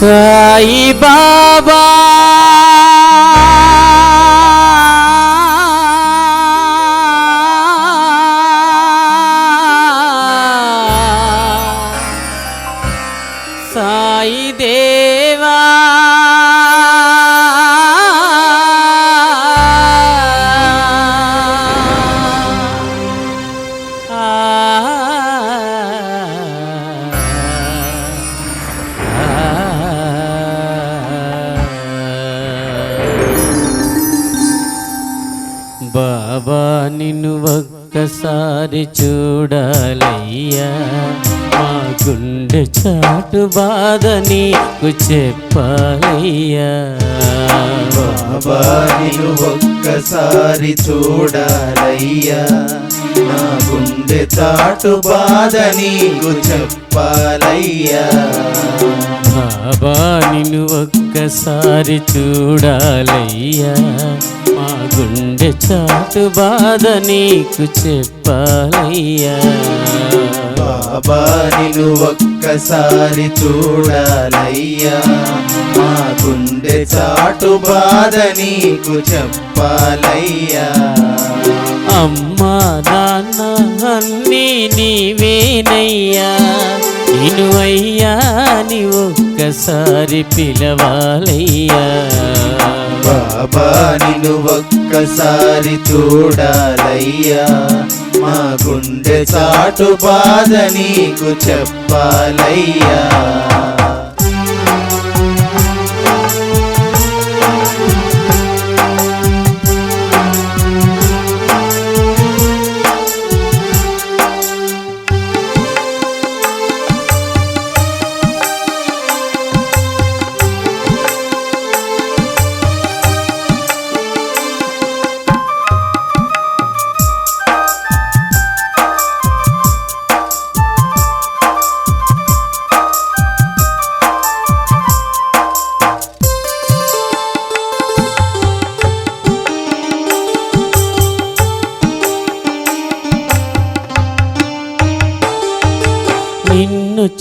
సాయి బాబా. సాయి దేవా. బాబా నిన్ను ఒక్కసారి చూడాలయ్యా. మా గుండె చాటు బాధ నీకు చెప్పాలయ్యా. బాబా నిన్ను ఒక్కసారి చూడాలయ్యా. నా గుండె చాటు బాధ నీకు చెప్పాలయ్యా. బాబా నిన్ను ఒక్కసారి చూడాలయ్యా. మా గుండె చాటు బాధ నీకు చెప్పాలయ్యా. బాబా నిన్ను ఒక్కసారి చూడాలయ్యా. మా గుండె చాటు బాధ నీకు చెప్పాలయ్యా. అమ్మా నాన్న అన్నీ నీవేనయ్యా. నేను అయ్యా నీ ఒక్కసారి పిలవాలయ్యా. బాబా నిన్ను ఒక్కసారి చూడాలయ్యా. మా గుండె చాటు బాధ నీకు చెప్పాలయ్యా.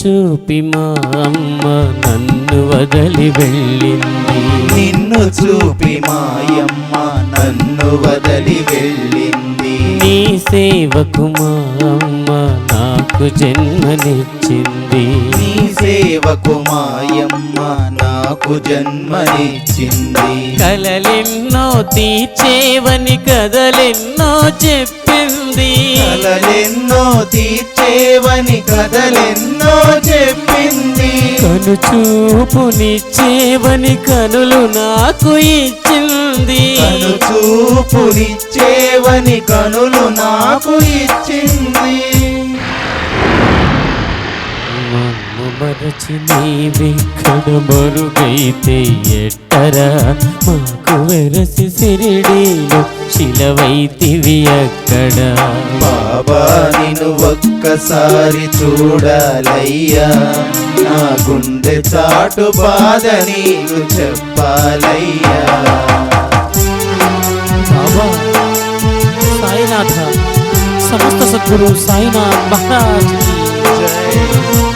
చూపి మా అమ్మ నన్ను వదలి వెళ్ళింది. నిన్ను చూపి మాయమ్మ నన్ను వదలి వెళ్ళింది. నీ సేవకు మా అమ్మ నాకు జన్మనిచ్చింది. సేవకు మాయమ్మ నాకు జన్మనిచ్చింది. కలలెన్నో తీర్చేవని కథలెన్నో చెప్పింది. కలలెన్నో తీర్చేవని కథలెన్నో చెప్పింది. కను చూపునిచ్చేవని కనులు నాకు ఇచ్చింది. కను చూపునిచ్చేవని కనులు నాకు ఇచ్చింది. మరచి నీవిక్కడ మరుగైతే ఎట్టరా? మాకు వెరసి సిరిడీలు శిలవైతివి అక్కడ. బాబా నిన్ను ఒక్కసారి చూడాలయ్యా. నా గుండె చాటు బాధ నీకు చెప్పాలయ్యా. బాబా సాయినాథ సమస్త సద్గురు సాయినాథ్ మహారాజ్ జై.